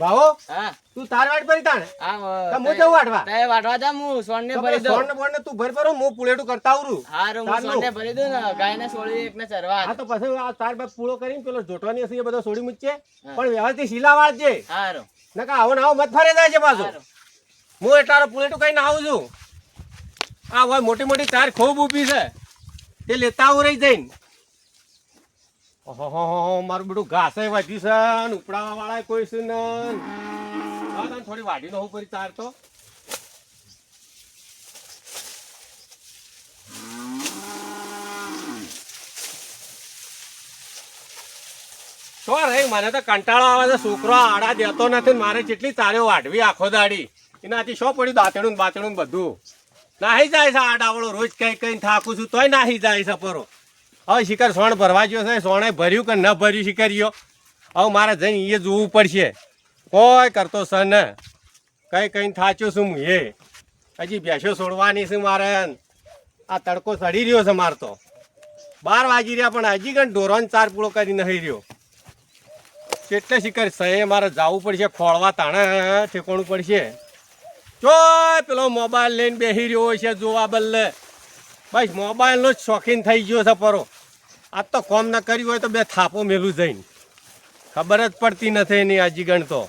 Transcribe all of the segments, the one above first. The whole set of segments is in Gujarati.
ભાવો હા. તું તાર વાટ ભરી તાણ. હા હું જઉં વાટવા? તે વાટવા જા હું સોન ને ભરી દઉં. સોણ ને બોન ને તું ભરી ભરો હું પુલેટું કરતા આવરું હું તારનું. સોન ને ભરી દઉં ને ગાય ને સોળી એક ને ચરવા. હા તો પછી આ તાર બાપ પૂળો કરીને પેલો જોટવાની હશે એ બધો છોડી મૂકજે. હા. પણ વ્યવસ્થિત શીલા વાળજે. હારું. નકા આવો ના આવો મત ફરે જાય છે પાછો. હું એટલા પુલેટું ના આવું છું. આ હોય મોટી મોટી તાર ખૂબ ઊભી છે. તે લેતા આવું રહી જઈને. મારું બધું ઘાસે વધી છે ઉપડાવા વાળા કોઈ છે ને. થોડી વાઢી નો પડી તાર તો. તો રે, મને તો કંટાળો આવે છે. છોકરો આડા દેતો નથી મારે જેટલી તારે વાઢવી આખો દાડી. એનાથી શું પડ્યું? દાંતણું ને બધું. નાહી જાય છે આડાવાળો, રોજ કઈ કઈ થાકું છું, તોય નાહી જાય છે પરો. હવે શિખર સોણ ભરવા ગયો છે, સોણે ભર્યું કે ન ભર્યું શિકારીઓ? હવે મારે જઈને એ જોવું પડશે. કોઈ કરતો છે ને. કઈ કઈ થાચ્યો છું એ હજી ભેંસો છોડવાની છે મારે. આ તડકો ચડી રહ્યો છે મારે તો. બાર વાગી રહ્યા, પણ હજી કંઈ ઢોરોન ચાર પૂળો કરી નહીં રહ્યો. કેટલે શિકાર સહે મારે જવું પડશે, ખોળવા તાણે ઠેકોણું પડશે. ચો પેલો મોબાઈલ લઈને બેસી રહ્યો છે, જોવા બદલે. બસ મોબાઈલનો જ શોખીન થઈ ગયો છે પરો. આ તો કોમ ના કર્યું હોય તો બે થાપો મેલું જઈને. ખબર જ પડતી નથી એની આજી ગણ તો.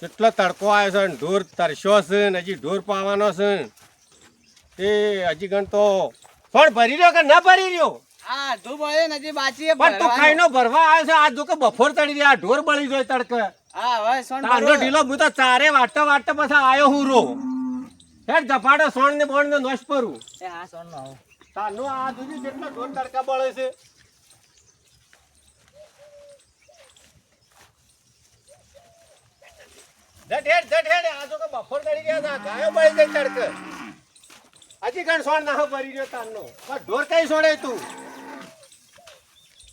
કેટલો તડકો આવ્યો છે ને ઢોર તરસ્યો છે ને હજી ઢોર પાવાનો છે એ હજી ગણ તો પણ ભરી રહ્યો કે ના ભરી રહ્યો? આ બાચી પણ તું ખાઈનો ભરવા આવ્યો છે આ જો કે બફોર તળી રહ્યા ઢોર બળી જાય તડકે. હા હવે સોન ઢીલો હું તો ચારે વાટતો વાટતા પછી આવ્યો હું રો હેડ ધપાડો સોણ ને બોણ ને નોશ પરું એ આ સોણ નો આવો. તાનો આ દુજી જેટલો ઢોર તડકા બળે છે. ઝટ હેડ ઝટ હેડ. આ જો કે બફોર તળી ગયા હતા ગાયો બળી ગઈ તડકે. હજી ગણ સોણ નાહો ભરી ગયો તાનો પણ ઢોર કઈ સોડે તું?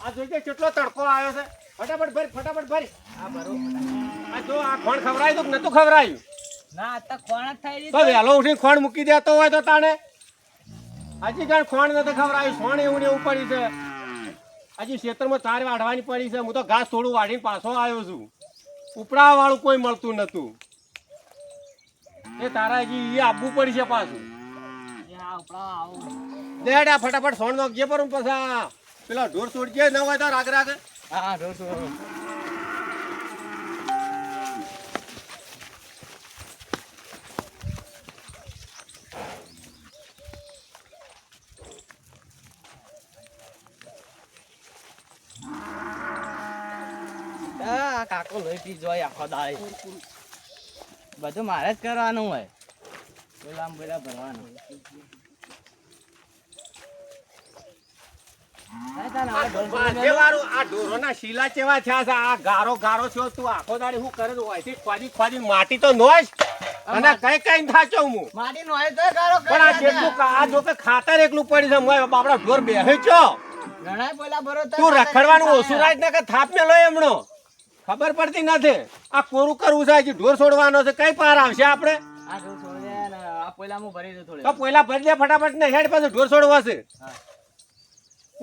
આ જોજે કેટલો તડકો આવ્યો છે. ફટાફટ ભરી ફટાફટ ભરી. આ ભરો. આ જો આ ખણ ખવરાયું તો નતું ખવરાયું ના તો કોણ જ થઈ રહી તો વહેલો ઉઠી ખોણ મૂકી દેતો હોય તો તાણે. હજી કઈ ખોણ નથી ખવરાયું સોણ એવું ને એવું પડી છે. હજી ખેતરમાં તાર વાઢવાની પડી છે. હું તો ઘાસ થોડું વાઢીને પાછો આવ્યો છું. ઉપડા વાળું કોઈ મળતું નતું એ તારા હજી એ આપવું પડશે પાછું. દેડ ફટાફટ સોણ નાખજે પર પછી. પેલા ઢોર છોડજે ન હોય તો રાગ રાગ. હા ઢોર. આ કાકો લોહી પી જોય આખો દાડી. બધું મારે જ કરવાનું હોય. બોલા બોલા ભરવાનું. ના, ના, ના, આખો માટી તો નોશ અને કઈ કઈ થાચો હું? માટી નો પણ આ જેટલું આ જો કે ખાતર એકલું પડી છે બાપડા ઢોર બેહે છો. તો રખડવાનું ઓછું રાખ ને કે થાપ મેલો એમણો. ખબર પડતી નથી. આ કોરું કરવું છે? ઢોર છોડવાનો છે. કઈ પાર આવશે આપણે? પહેલા ભરી દે ફટાફટ ને હેડ પાછું ઢોર છોડવા છે.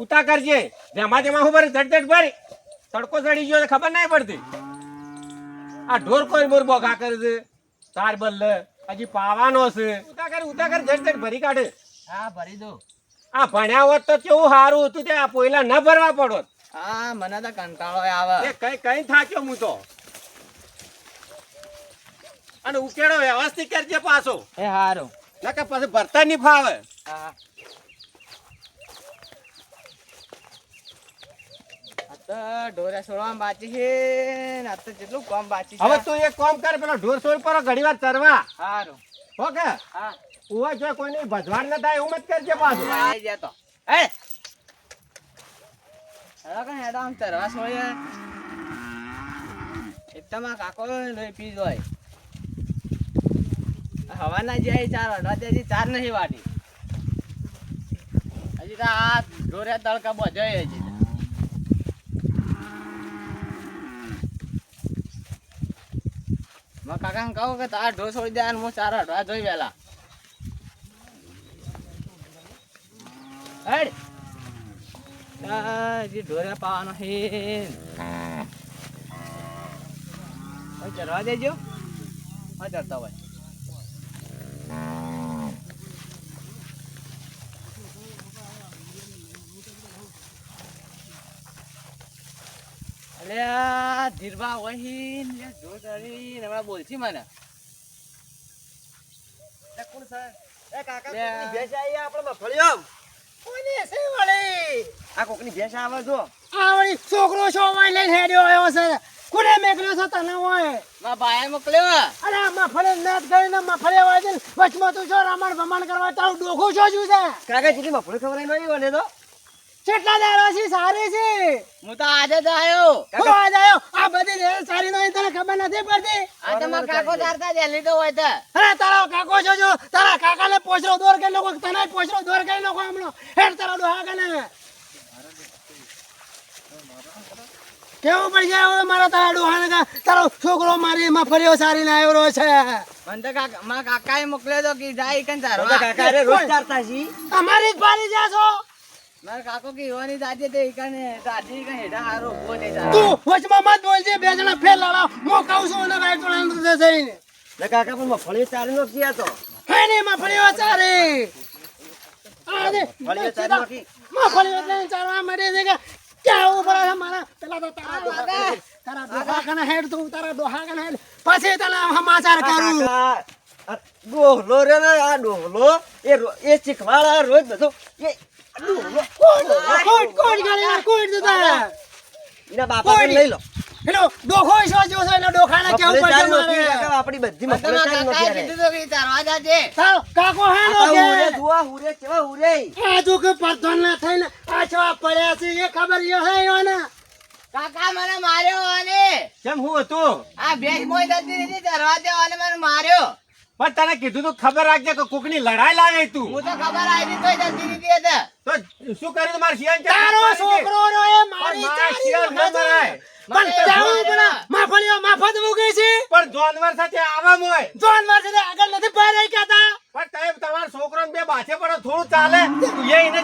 ઉતા કરજે. જેમાં જેમાં હું ભરી ઝટ ભરી. તડકો ચડી ગયો ખબર નહીં પડતી. આ ઢોર કોઈ મોર બોગા કરે છે? તાર બદલે હજી પાવાનો છે. ઉતા કરી ઉતા કરી ઝટ ઝટ ભરી કાઢે. હા ભરી દો આ ભણ્યા હોત તો કેવું સારું હતું તે આ પોયલા ન ભરવા પડોત. હા મને તો કંટાળો આવે. એ કઈ કઈ થાક્યો હું તો. અને ઉકેડો વ્યવસ્થિત કરજે પાછો. એ હારું. નકે પછી ભરતા નહીં ફાવે. હા. ઢોરે છોડવા બાકી છે ને તો જેટલું કોમ છે. હવે તું એક કોમ કર પેલો ઢોર સોળ પર ઘડી વાર ચરવા. સારું ઓકે હા. ઉવા જો કોઈને ભજવાડ ન થાય એવું મત કરજે પાછું. આવી જાય એ હેડો કે હેડો આમ તરવા છોડીએ એકદમ કાકો લોહી પી જોય હવાના જાય ચાર અઢા હજી ચાર નહીં વાટી. હજી તો આ ઢોરે તડકા બધો હજી. મેં કાકાને કહું કે તાર ઢોર છોડી દે અને હું ચાર અઢવા જોઈ વેલા. હેડ. હજી ઢોરે પાવાનો હે ચરવા દેજો. હા ચરતા હોય. અલે આ ધીરબા વહીન કરી ને હમણાં બોલછી મને? કોણ છે એ કાકા. કોકની આપણે મફળિયો કોની છે વળી? આ કોકની ભેંસ આવે છો. આ વળી છોકરો છો હોય લઈને હેડ્યો આવ્યો છે. કોને મેકલ્યો છે તને હોય? મારા ભાઈએ મોકલ્યો. અરે આ મફળે નાત ગઈને મફળે વાજે વચમાં તું છો રમણ ભમણ કરવા તારું ડોખું છો જુ છે કાકા જેટલી મફળી ખવડાવી નહીં વળે તો? કેટલા દાડો છે? સારી છે? હું તો આજે જ આવ્યો હું આજે આવ્યો આ બધી રેલ સારી નો તને ખબર નથી પડતી? આ તો મારા કાકો તારતા જે લીધો હોય તો. અરે તારો કાકો છો જો. તારા કાકાને પોછરો દોર કે લોકો તને પોછરો દોર કે લોકો હમણો. હેડ તારો ડોહા કને. કેવું પડશે હવે મારા તારા ડોહાને કે? તારો છોકરો મારી મફળીઓ સારી ના આવ્યો છે. મને તો કાકા મારા કાકાએ મોકલ્યો તો કે જાય કન તારો કાકા રે રોજ ચારતા છી. અમારી જ પાડી જાશો મારા કાકો કે ઈવાની દાદી તે ઈકને દાદી ઈકને હેઠા હારો ઊભો થઈ જાય તું વચમાં મત બોલજે બે જણા ફેર લડાવ મો કહું છું ને ભાઈ ટોળાનું જઈને. ને કાકા પણ મફળી ચારી નો ક્યાં તો. હે ને મફળીઓ ચારી. આ દે નો કી મફળીઓ લઈને ચાલવા માંડે છે કે ક્યાં ઊભા છે મારા? પેલા તો તારા ડોહા તારા ડોહા કને હેડ તું તારા ડોહા કને હેડ. પછી તને સમાચાર કરું. ડોહલો રે આ ડોહલો એ શીખવાડા રોજ બધું એ કોટ કોટ ગાડી કોટ દીધા એના બાપા લઈ લો પેલો ડોખો છો જો છે એનો ડોખાને કેવું મફળી પડશે ચારી નો કી, મારે આપણી બધી કીધું તો કે કાકો હે નો આ હુરે કે હુરે કેવા હુરે આ જો કે પરધન ના થઈને આ પડ્યા છે એ ખબર યો હે યોને કાકા મને માર્યો અને. કેમ હું હતું? આ ભેંસ મોય જતી દીધી તારવા દે અને મને માર્યો. પણ તને કીધું તું ખબર રાખજે કે કોકની લડાઈ લાગે તું. હું તો ખબર આવી તો હતી હતા તો શું કર્યું તમારે શિયાન? તારો છોકરો રો એ મારી પણ મારા ચારી ન મરાય. પણ જાવું પડે માફળીઓ માફત મૂકે છે. પણ જાનવર સાથે આવા મોય જોન સાથે આગળ નથી પણ તમે તમારા છોકરાને બે બાછે પડો થોડું ચાલે એ એને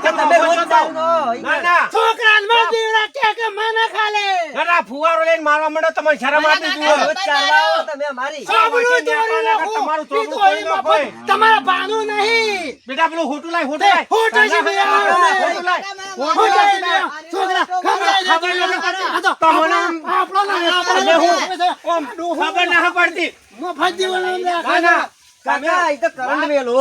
નો ના ના છોકરાને માર દીવડા કે કે મને ખાલે ના, ના ફુવારો લઈને મારવા માંડો તમને શરમ મારા રોજ ચારવા આવો તમે અમારી સાબરું વાંચી તોડી તમારું ઈ ચોગડું તો તોડી ઈ નાખો મફત તમારા બાનું નહીં બેટા પેલું હોટું લાય હોટું લાય હોટું છે બે ના, ના. હોટું લાય. હું લાય. છોકરા ખબર નથી તો તમને આપણો- આપણો નહીં, હું ખબર ના પડતી મફત જીવન ના ના કાકા એ તો કરંટ મેલો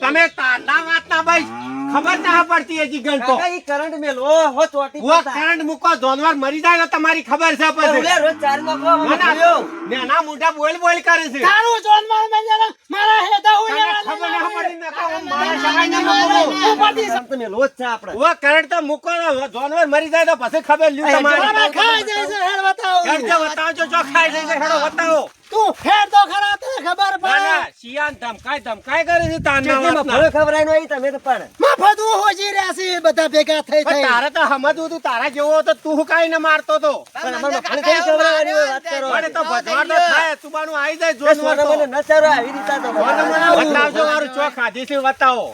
તમે તારના વાત ના ભાઈ. ખબર ના પડતી હજી ગણતો કાકા ઈ કરંટ મેલો. હો ચોટી હું કરંટ મુકો જોનવર મરી જાય ને તમારી ખબર છે પછી. ઉલે રોજ ચારી નો ના, ના, મફળીઓ. નાના મોઢા બોલ બોલ કરે છે. તારું જોનવર મે જરા મારા હેતા હોય ખબર ના પડી ને કો મારા સગાઈને મૂકો. ઉપરથી કરંટ તો મેલો. જ છે આપણે હું કરંટ તો મુકો જોનવર મરી જાય તો પછી ખબર લ્યુ તમારી. મારા ખાઈ જાય છે, હેડ બતાવો. હેડ જો બતાવજો જો ખાઈ જાય છે, હેડો બતાવો. તું ફેર તો ખરા તને ખબર પડે ના શિયાળ ધમકાય ધમકાય કરે છે તાના વાતના. મફળીઓ ખવડાવી નો. ઈ તમે તો પણ. મફત હું હોજી રહ્યા છે બધા ભેગા થઈ થઈ. તારે તો સમજવું તું તારા જેવો તો તું હું કાંઈ ને મારતો તો. પણ અમારે મફળી કઈ ખવડાવવાની હોય વાત કરો. મને તો ભજવાડ તો થાય તુબાનું આવી જાય એ જોનવર તો. મને ન ચારો આવી રીતના તો મને મને બતાવજો મારું ચોક ખાધી છે બતાવો.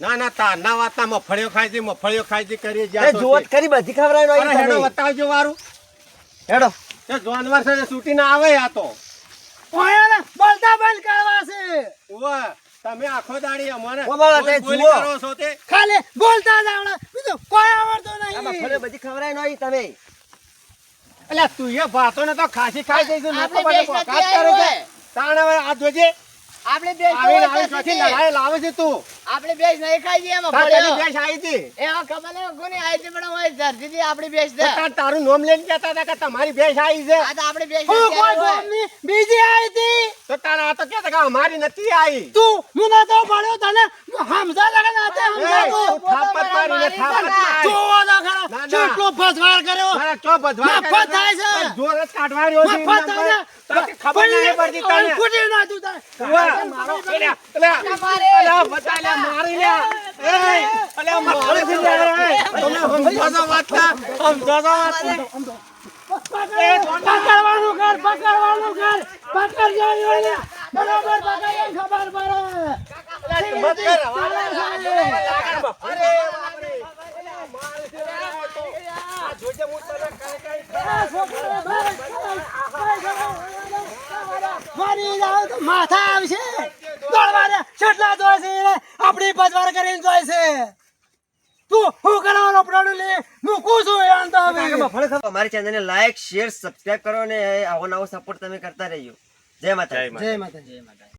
ના ના તારના વાતના મફળીઓ ખાઈ છે મફળીઓ ખાઈ છે કરી એ જ્યાં જોત કરી બધી ખવડાવી નો હેડો તમે. બતાવજો મારું. હેડો. એ જાનવર છે છૂટી ના આવે આ તો. ઓયાને બોલતા બંધ કરવા છે. ઉવ્વ, તમે આખો દાડી અમારે ઓ બાબા, તે બોલ બોલ જુઓ. કરો છો તે. ખાલી બોલતા જ આવડે. બીજું કોઈ આવડતું નહીં. નહીં બધી ખવડાવી નહીં તમે. એટલે તું એ ભાતો ને તો ખાસી ખાઈ જઈશું કરે છે. તાણ હવે આ જોજે. આપણે ભેંસ તો આવી નથી. લડાઈ લાવે છે તું. આપણે ભેંસ નહીં ખાઈ જઈએ એમાં પેલી ભેંસ આવી હતી. એ હવે ખબર નહીં કોની આવી હતી પણ હોય ધરતી આપણી ભેંસ દે તારું નામ લઈને કહેતા હતા કે તમારી ભેંસ આવી છે. આ તો આપણી ભેંસ હું કોઈ ગોમની બીજી આવી હતી. તો તારા આ તો કહેતા કે અમારી નથી આવી. તું મને તો પડ્યો તને સમજા લગન આતે એ, તું થાપત મારીને થાપત જોવો ના ખરા ના, ના. કેટલો ફસવાર કર્યો. મારા ચો બધવા મફત થાય છે. જોર જ કાઢવા રહ્યો છે થાય છે. ખબર નહીં પડતી તને. ફૂટી ના તું તાર. મારો અલ્યા, અલ્યા, અલ્યા, બધા મારી લ્યા. એય, અલ્યા, મારે છે લ્યા, તમે સમજો છો વાતના? સમજો છો પકડવાનું કર પકડવાનું કર પકડ જાય બરોબર પકડીને ખબર પડે. મત કર, અરે, મારે છે આ જોજે હું તને કાંઈ. કાંઈ આ છોકરાને બહાર કાઢ. કાંઈ ખબર તો માથા આવશે. દોડવા દે કેટલા એને આપણી પજવાર કરીને જોઈશે છે. તું હું કરવાનો પ્રાણું લે મૂકું છું એ અંત તો હવે. અમારી ચેનલને લાઈક શેર સબસ્ક્રાઇબ કરો અને આવો નવો સપોર્ટ તમે કરતા રહેજો જય માતા જય માતા. જય માતા